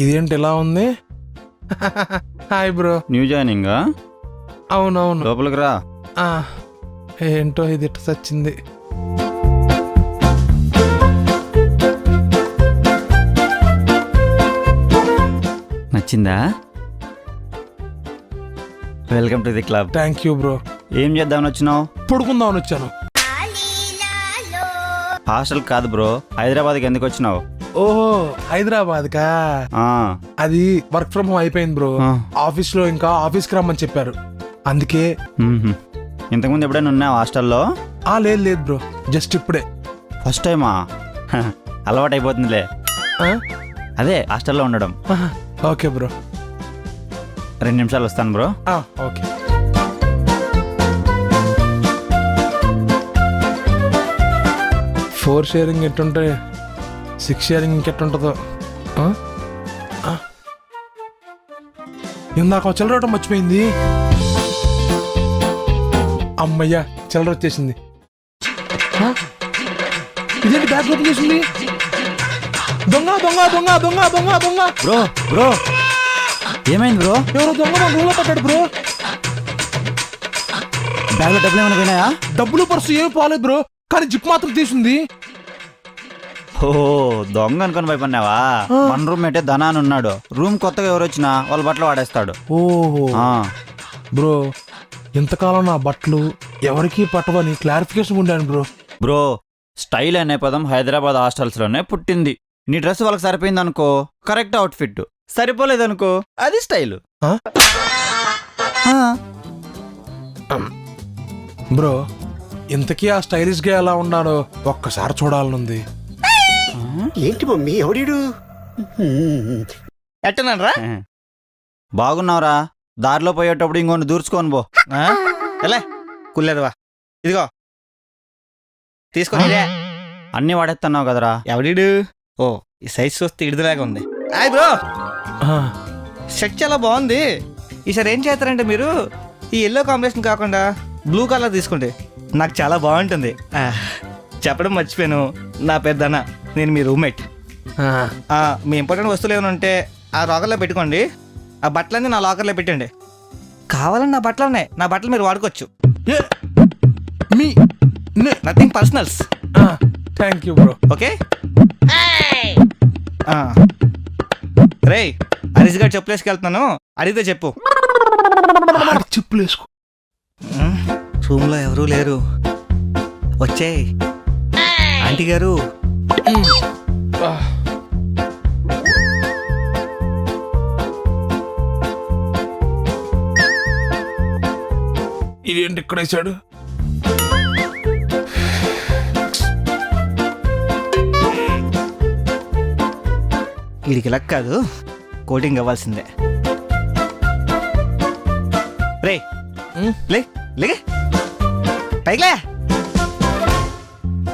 ఇదేంటి ఇలా ఉంది? Hi bro. న్యూ జాయినింగ్ అవునవును. లోపలికి రా. ఏంటో ఇది ఇట్ట చచ్చింది నచ్చిందా? Welcome to the club. Thank you bro. ఏం చేద్దామని వచ్చినావు? పడుకుందామని వచ్చాను. హాస్టల్ కాదు బ్రో. హైదరాబాద్కి ఎందుకు వచ్చినావు? ఓహో హైదరాబాద్ కా అది వర్క్ ఫ్రమ్ హోమ్ అయిపోయింది బ్రో. ఆఫీస్లో ఇంకా ఆఫీస్కి రమ్మని చెప్పారు. అందుకే. ఇంతకుముందు ఎప్పుడైనా ఉన్నావు హాస్టల్లో? ఆ లేదు లేదు బ్రో. జస్ట్ ఇప్పుడే. ఫస్ట్ టైమా? అలవాటు అయిపోతుందిలే? అదే హాస్టల్లో ఉండడం. Okay bro. రెండు నిమిషాలు వస్తాను బ్రో. ఓకే. ఫోర్ షేరింగ్ ఎట్టుంటే సిక్స్ షేరింగ్ ఇంకెట్టుంటుందో. ఇందాక చిల్లర మర్చిపోయింది. అమ్మయ్యా చిల్లర వచ్చేసింది? ఇదేంటి బ్యాగ్ ఓపెన్ చేసింది? దొంగ దొంగ దొంగ దొంగ దొంగ దొంగ. Bro bro. ఏమైంది బ్రో? ఎవరో దొంగ మా రూమ్లో పట్టాడు బ్రో. బ్యాగ్లో డబ్బులు ఏమైనా పోయినాయా? డబ్బులు పర్సు ఏమి పోలేదు బ్రో. కానీ జిప్ మాత్రం తీసింది. ఓ దొంగ అనుకుని భయపడినావా. మన రూమ్ అయితే ధనాన్ని ఉన్నాడు. రూమ్ కొత్తగా ఎవరు వచ్చినా వాళ్ళ బట్టలు వాడేస్తాడు. ఓహో. ఆ, బ్రో ఇంతకాలం నా బట్టలు ఎవరికి పట్టవని క్లారిఫికేషన్ ఉండాను బ్రో. బ్రో స్టైల్ అనే పదం హైదరాబాద్ హాస్టల్స్లోనే పుట్టింది. నీ డ్రెస్ వాళ్ళకి సరిపోయింది అనుకో కరెక్ట్ అవుట్ ఫిట్ సరిపోలేదనుకో అది స్టైల్. ఆ? బ్రో ఇంతకీ ఆ స్టైలిష్గా ఎలా ఉన్నాడో ఒక్కసారి చూడాలనుంది. ఏంటి మమ్మీ ఎవడీడు ఎట్టనరా? బాగున్నావురా. దారిలో పోయేటప్పుడు ఇంకొన్ని దూర్చుకొని పో. ఎలా కుల్లేదువా ఇదిగో. తీసుకొని ఇదే. అన్ని వాడేస్తున్నావు కదరా. ఎవడీడు ఓ ఈ సైజ్ చూస్తే ఇడిదిలాగా ఉంది. Hi bro! ఆ, షర్ట్ చాలా బాగుంది. ఈసారి ఏం చేస్తారంటే మీరు? ఈ ఎల్లో కాంబినేషన్ కాకుండా బ్లూ కలర్ తీసుకోండి. నాకు చాలా బాగుంటుంది. చెప్పడం మర్చిపోయాను. నా పెద్దన నేను మీ రూమ్మేట్. ఆ, మీ ఇంపార్టెంట్ వస్తువులు ఏమైనా ఉంటే ఆ లాకర్లో పెట్టుకోండి. ఆ బట్టలన్నీ నా లాకర్లో పెట్టండి. కావాలని నా బట్టలు ఉన్నాయి. నా బట్టలు మీరు వాడుకోవచ్చు. ఏ, మీ nothing personals thank you bro okay? రే హరీష్ గారు చెప్పులేసుకు వెళ్తున్నాను. అడిగితే చెప్పు. చెప్పులు వేసుకో రూమ్లో ఎవరూ లేరు. వచ్చే ఆంటీ గారు. ఇదేంటి ఇక్కడ వేసాడు వీడికి లక్ కాదు కోటింగ్ అవ్వాల్సిందే. రే. లే పైకిలే